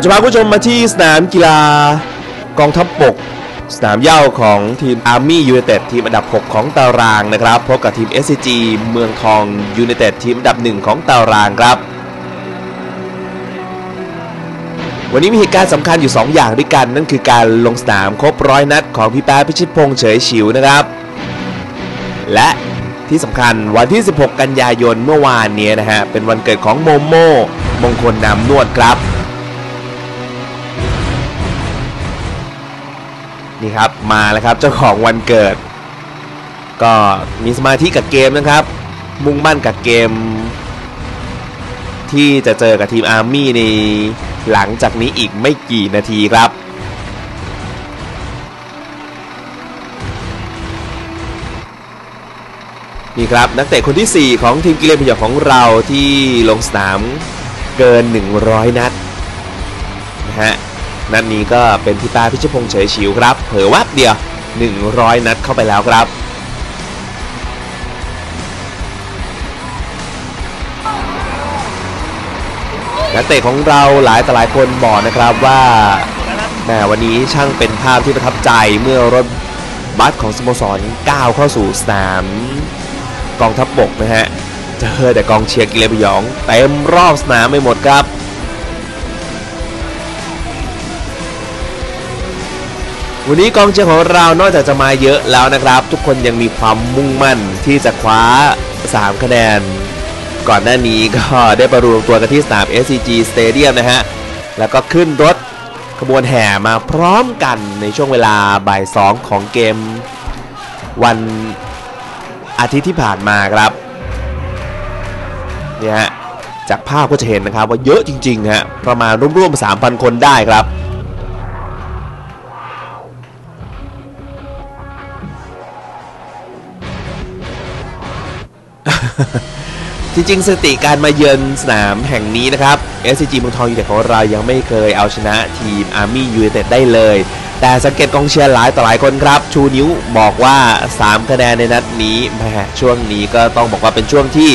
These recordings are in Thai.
ผมจะพาผู้ชมมาที่สนามกีฬากองทัพบกสนามเย้าของทีม Army United ทีมอันดับ 6 ของตารางนะครับพบกับทีม SCG เมืองทอง United ทีมอันดับ 1 ของตารางครับ วันนี้มีเหตุการณ์สำคัญอยู่ 2 อย่างด้วยกัน นั่นคือการลงสนามครบร้อยนัดของพี่แป๊ะพิชิตพงษ์เฉยฉิวนะครับ และที่สำคัญวันที่ 16 กันยายนเมื่อวานนี้นะฮะเป็นวันเกิดของโมโมมงคลนามนวดครับ นี่ครับมาแล้วครับเจ้าของวันเกิด ก็มีสมาธิกับเกมนะครับ มุ่งมั่นกับเกม ที่จะเจอกับทีมอาร์มี่ในหลังจากนี้อีกไม่กี่นาทีครับนี่ครับนักเตะคนที่ 4 ของทีมกิเลนพยองของเราที่ลงสนามเกิน 100 นัดนะฮะ นัดนี้ก็เป็นพี่ป้าพิชพงษ์เฉยฉิวครับ เผลอวับเดียว 100 นัดเข้าไปแล้วครับนักเตะของเราหลายต่อหลายคนบอกนะครับว่าแหมวันนี้ช่างเป็นภาพที่ประทับใจเมื่อรถบัสของสโมสรก้าวเข้าสู่สนามกองทัพบบกนะฮะเจอแต่กองเชียร์กิเลนพยองเต็มรอบสนามไปหมดครับ วันนี้กองเชียร์ของเรานอกจากจะมาเยอะแล้วนะครับ ทุกคนยังมีความมุ่งมั่นที่จะคว้า 3 คะแนน ก่อนหน้านี้ก็ได้ประรวมตัวกันที่สนาม SCG Stadium นะฮะ แล้วก็ขึ้นรถขบวนแห่มาพร้อมกันในช่วงเวลาบ่าย 2 ของเกม วันอาทิตย์ที่ผ่านมาครับเนี่ยฮะจากภาพก็จะเห็นนะครับว่าเยอะจริงๆฮะประมาณร่วมๆ3,000 คนได้ครับ จริงๆสถิติการมาเยือนสนามแห่งนี้นะครับ SCG เมืองทองยูไนเต็ดของเรายังไม่เคยเอาชนะทีม Army United ได้เลย แต่สังเกตกองเชียร์หลายต่อหลายคนครับ ชูนิ้วบอกว่า 3 คะแนนในนัดนี้แหมช่วงนี้ก็ต้องบอกว่าเป็นช่วงที่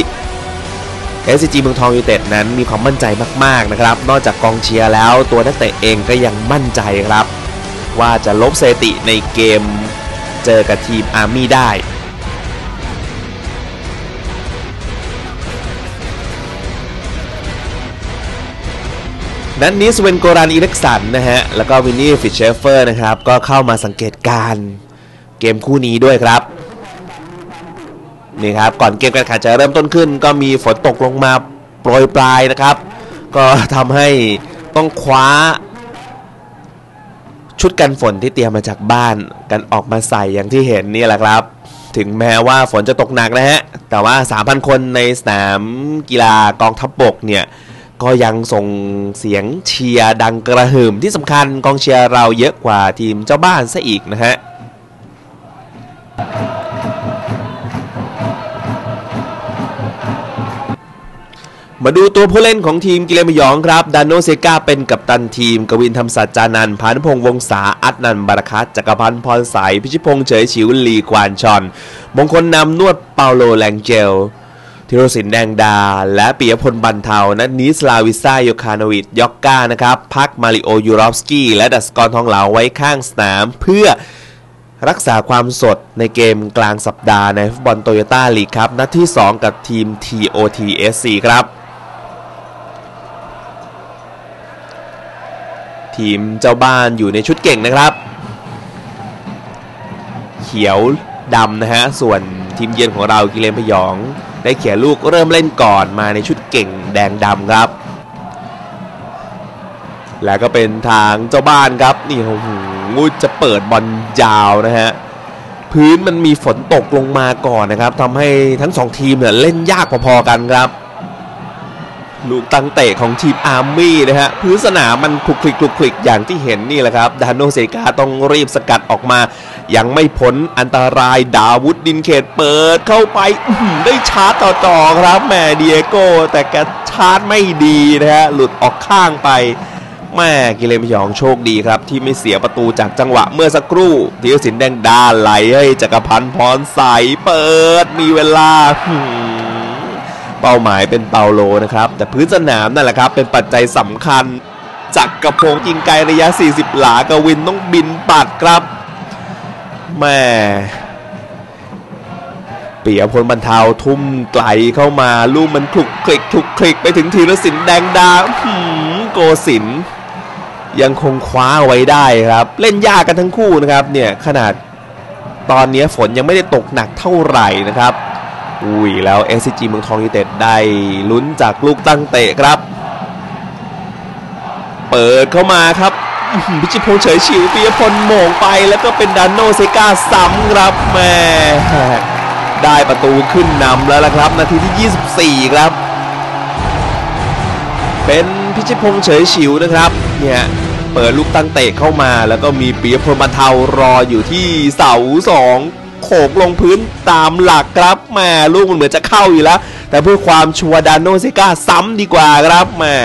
SCG เมืองทองยูไนเต็ดนั้นมีความมั่นใจมากๆนะครับ นอกจากกองเชียร์แล้วตัวนักเตะเองก็ยังมั่นใจครับ ว่าจะลบสถิติในเกมเจอกับทีม Army ได้ นั้นนี้สเวนโกรันอีเล็กสันนะฮะ แล้วก็วินนี่ฟิชเชฟเฟอร์นะครับ ก็เข้ามาสังเกตการ์เกมคู่นี้ด้วยครับ นี่ครับ ก่อนเกมการแข่งขันจะเริ่มต้นขึ้น ก็มีฝนตกลงมาโปรยปลายนะครับ ก็ทำให้ต้องคว้า ชุดกันฝนที่เตรียมมาจากบ้านกันออกมาใส่อย่างที่เห็นนี่แหละครับ ถึงแม้ว่าฝนจะตกหนักนะฮะ แต่ว่า 3,000 คนในสนามกีฬากองทัพบบกเนี่ย ก็ยังส่งเสียงเชียร์ดังกระหึ่มที่สำคัญกองเชียร์เราเยอะกว่าทีมเจ้าบ้านซะอีกนะฮะมาดูตัวผู้เล่นของทีมกิเลนพยองครับดานโนเซกาเป็นกัปตันทีม กวินธรรมสัจจานันพานุพงษ์วงศาอัดนันบารคัตจักรพันธ์พรสายพิชิพงษ์เฉยฉิวลีกวานชอน มงคลนำนวดเปาโลแลงเจล ธีรศินแดงดา และปิยพลบันเทา นัทนิสลาวิซ่าโยคานวิดยอกก้านะครับ พักมาริโอยูรอฟสกี้ และดัสกรทองเหลาไว้ข้างสนาม เพื่อรักษาความสดในเกมกลางสัปดาห์ในฟุตบอลโตโยต้าลีกครับ นัดที่ 2 กับทีม TOTSC ครับ ทีมเจ้าบ้านอยู่ในชุดเก่งนะครับ เขียวดำนะฮะ ส่วนทีมเยือนของเรากิเลนพยอง ได้เขียนลูกเริ่มเล่นก่อนมาในชุดเก่งแดงดำครับ แล้วก็เป็นทางเจ้าบ้านครับ นี่โอ้โหจะเปิดบอลยาวนะฮะพื้นมันมีฝนตกลงมาก่อนนะครับทำให้ทั้งสองทีมเนี่ยเล่นยากพอๆกันครับ ลูกตั้งเตะของทีมอาร์มี่นะฮะพื้นสนามมันคลุกคลิกคลุกคลิกอย่างที่เห็นนี่แหละครับ ดานโนเซกาต้องรีบสกัดออกมา ยังไม่พ้นอันตรายดาวุฒดินเขตเปิดเข้าไปได้ชาร์จต่อๆครับแหมเดียโก้ แต่แกชาร์จไม่ดีนะฮะหลุดออกข้างไปแม่กิเลนพยองโชคดีครับ ที่ไม่เสียประตูจากจังหวะเมื่อสักครู่ธีรศินแดงดาไหลให้จักรพันธ์พรใสเปิดมีเวลาหื เป้าหมายเป็นเปาโลนะครับ แต่พื้นสนามนั่นแหละครับ เป็นปัจจัยสำคัญจักรพงยิงไกลระยะ 40 หลากวินต้องบินปัดครับแม่เปียพลบรรเทาทุ่มไกลเข้ามาลูกมันคลุกคลิกคลุกคลิกไปถึงธีรศิลป์แดงดาหืมโกศินยังคงคว้าไว้ได้ครับ เล่นยากกันทั้งคู่นะครับเนี่ยขนาดตอนนี้ฝนยังไม่ได้ตกหนักเท่าไหร่นะครับ อุ้ยแล้ว SCG เมืองทองยูไนเต็ดได้ลุ้นจากลูกตั้งเตะครับ เปิดเข้ามาครับพิชิตพงษ์เฉยฉิวปียพลโมงไปแล้วก็เป็นดานโนเซกาซ้ำครับแม่ได้ประตูขึ้นนำแล้วละครับ นาทีที่ 24 ครับ เป็นพิชิตพงษ์เฉยฉิวนะครับเนี่ยเปิดลูกตั้งเตะเข้ามา แล้วก็มีปียพลบรรเทารออยู่ที่เสาสอง โขกลงพื้นตามหลักครับแม่ลูกมันเหมือนจะเข้าอยู่แล้ว แต่เพื่อความชัวร์ดานโนเซกาซ้ำดีกว่าครับแม่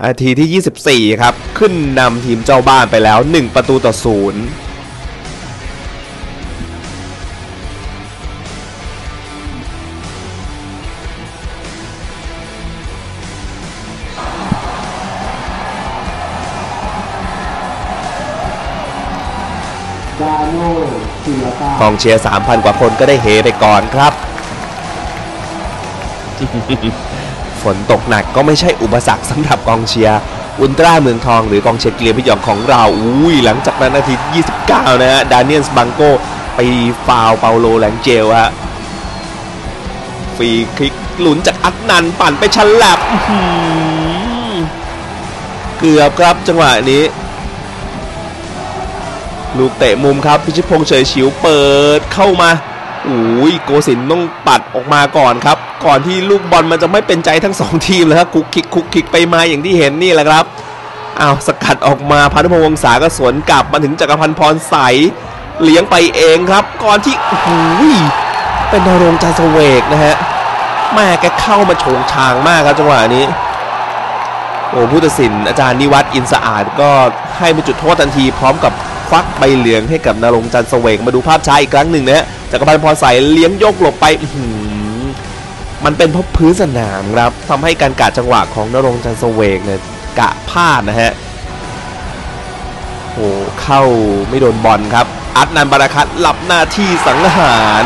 นาทีที่ 24 ครับ ขึ้นนำทีมเจ้าบ้านไปแล้ว 1 ประตูต่อศูนย์ กองเชียร์ 3,000 กว่าคนก็ได้เฮไปก่อนครับ ฝนตกหนักก็ไม่ใช่อุปสรรคสำหรับกองเชียร์ อุลตร้าเมืองทองหรือกองเชียร์เกลียพิยองของเรา อุ้ยหลังจากนั้นนาที 29 นะฮะ ดานิเอลสบังโกไปฟาวเปาโลแหลงเจลฮะฟรีคลิกหลุนจากอัดนันปั่นไปชันแลบเกือบครับจังหวะนี้ ลูกเตะมุมครับ พิชิตพงษ์เฉยฉิวเปิดเข้ามาอุ้ยโกสินต้องปัดออกมาก่อนครับ ก่อนที่ลูกบอลมันจะไม่เป็นใจทั้งสองทีมเลยครับคุกคิกคุกคิกไปมาอย่างที่เห็นนี่แหละครับอ้าวสกัดออกมาพันธพงศ์วงศาก็สวนกลับมาถึงจักรพันธ์พรใสเลี้ยงไปเองครับ ก่อนที่อุ้ยเป็นนรงจันทร์เสวกนะฮะแม่แกเข้ามาโฉงชางมากครับจังหวะนี้โอ้ผู้ตัดสินอาจารย์นิวัฒน์อินสะอาดก็ให้เป็นจุดโทษทันทีพร้อมกับ ควักใบเหลืองให้กับนรงจันทร์เสวกมาดูภาพช้าอีกครั้งหนึ่งนะฮะจักรพันธ์พรใสเลี้ยงยกหลบไปมันเป็นเพราะพื้นสนามครับทำให้การกะจังหวะของนรงจันทร์เสวกเนี่ยกะพลาดนะฮะโอ้เข้าไม่โดนบอลครับ อัดนันบาราคัตหลับหน้าที่สังหาร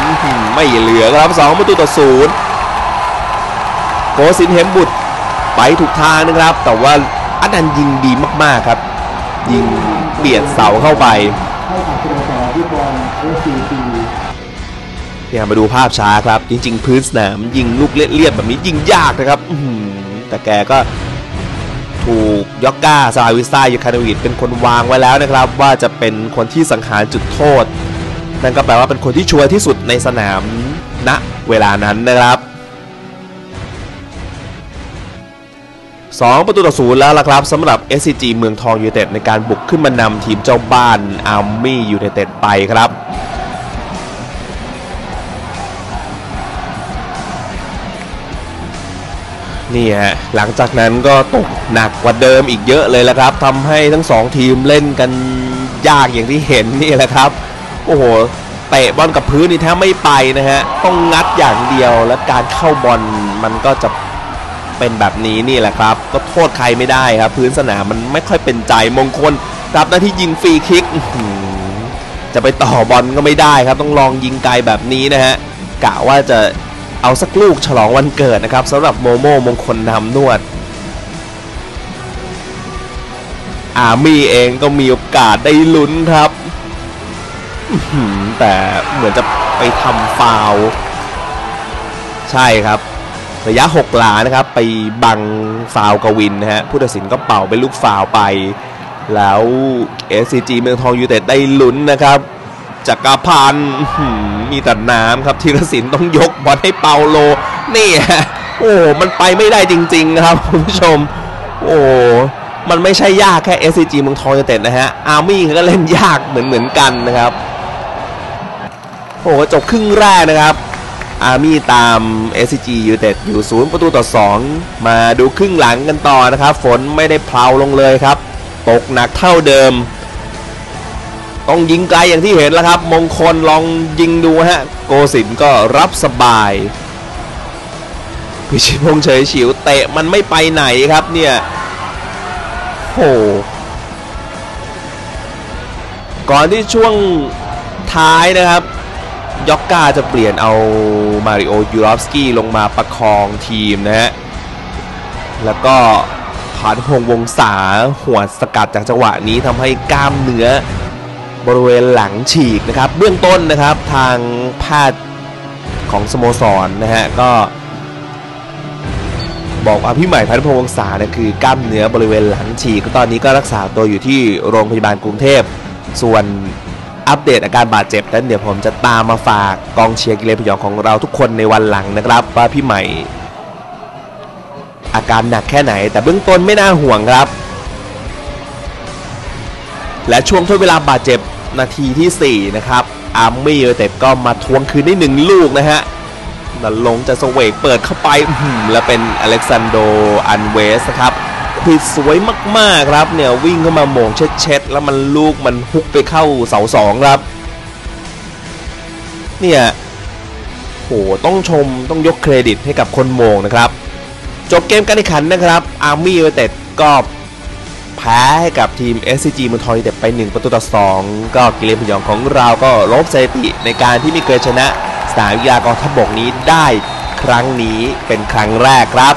ไม่เหลือครับสองประตูต่อศูนย์โกสินเหมบุตรไปถูกทางนะครับ แต่ว่าอันนันยิงดีมากๆครับ ยิง เบียดเสาเข้าไปให้กับสโมสรฟุตบอล SCG เนี่ยมาดูภาพช้าครับ จริง ๆ พื้นสนามยิงลูกเลียดๆแบบนี้ยิงยากนะครับแต่แกก็ถูกยอกก้าซาวิซ่ายูคานวิดเป็นคนวางไว้แล้วนะครับ ว่าจะเป็นคนที่สังหารจุดโทษ นั่นก็แปลว่าเป็นคนที่ชัวร์ที่สุดในสนามณเวลานั้นนะครับ 2 ประตูต่อศูนย์แล้วล่ะครับสำหรับ SCG เมืองทองยูไนเต็ดในการบุกขึ้นมานำทีมเจ้าบ้านอาร์มี่ยูไนเต็ดไปครับนี่ฮะหลังจากนั้นก็ตกหนักกว่าเดิมอีกเยอะเลยละครับทำให้ทั้งสองทีมเล่นกันยากอย่างที่เห็นนี่แหละครับ โอ้โหเตะบอลกับพื้นนี่แทบไม่ไปนะฮะต้องงัดอย่างเดียวและการเข้าบอลมันก็จะ เป็นแบบนี้นี่แหละครับ ก็โทษใครไม่ได้ครับ พื้นสนามมันไม่ค่อยเป็นใจมงคลรับหน้าที่ยิงฟรีคิกจะไปต่อบอลก็ไม่ได้ครับ ต้องลองยิงไกลแบบนี้นะฮะกะว่าจะเอาสักลูกฉลองวันเกิดนะครับสำหรับโมโมมงคลนำนวดอามี่เองก็มีโอกาสได้ลุ้นครับแต่เหมือนจะไปทำฟาว ใช่ครับ ระยะ 6 หลานะครับ ไปบังฟาวกวินนะฮะผู้ตัดสินก็เป่าเป็นลูกฟาวไป แล้ว SCG เมืองทองยูไนเต็ดได้ลุ้นนะครับจักรพันธ์มีแต่น้ำครับธีรศิลป์ต้องยกบอลให้เปาโล นี่ฮะโอ้ มันไปไม่ได้จริงๆครับคุณผู้ชม โอ้มันไม่ใช่ยากแค่ SCG เมืองทองยูไนเต็ดนะฮะอาร์มี่ก็เล่นยากเหมือนเหมือนๆกันนะครับ โอ้จบครึ่งแรกนะครับ อาร์มี่ตาม SCG ยูเต็ดอยู่ศูนย์ประตูต่อ 2 มาดูครึ่งหลังกันต่อนะครับ ฝนไม่ได้เพลาลงเลยครับ ตกหนักเท่าเดิม ต้องยิงไกลอย่างที่เห็นแล้วครับ มงคลลองยิงดูฮะ โกสินก็รับสบายพิชิตพงเฉยฉิวเตะมันไม่ไปไหนครับเนี่ยโหก่อนที่ช่วงท้ายนะครับ ยอกกาจะเปลี่ยนเอามาริโอยูรอฟสกี้ลงมาประคองทีมนะฮะ แล้วก็ผ่านพงวงศาหัวสกัดจากจังหวะนี้ทำให้กล้ามเนื้อบริเวณหลังฉีกนะครับ เบื้องต้นนะครับทางแพทย์ของสโมสรนะฮะก็ บอกว่าพี่ใหม่พันธุ์พงวงศาเนี่ยคือกล้ามเนื้อบริเวณหลังฉีกตอนนี้ก็รักษาตัวอยู่ที่โรงพยาบาลกรุงเทพส่วน อัปเดตอาการบาดเจ็บนั้นเดี๋ยวผมจะตามมาฝากกองเชียร์กิเลนพยองของเราทุกคนในวันหลังนะครับว่าพี่ใหม่ อาการหนักแค่ไหน แต่เบื้องต้นไม่น่าห่วงครับ และช่วงทดเวลาบาดเจ็บนาทีที่ 4 นะครับอาร์มี่ยูเต็ดก็มาทวงคืนได้หนึ่งลูกนะฮะนลงจะสเวกเปิดเข้าไป แล้วเป็นอเล็กซานโดอันเวสครับ ควิดสวยมากๆครับเนี่ยวิ่งเข้ามาโหมงเช็ดๆแล้วมันลูกมันฮุกไปเข้าเสาสองครับ เนี่ยโหต้องชมต้องยกเครดิตให้กับคนโมงนะครับ จบเกมการแข่งขันนะครับอาร์มี่ยูไนเต็ดก็แพ้ให้กับทีม SCG เมืองทองยูเต็ดไป 1 ประตูต่อ 2 ก็กิเลนพยองของเราก็ลบสถิติในการที่ไม่เคยชนะสนามกีฬากองทัพบกนี้ได้ครั้งนี้เป็นครั้งแรกครับ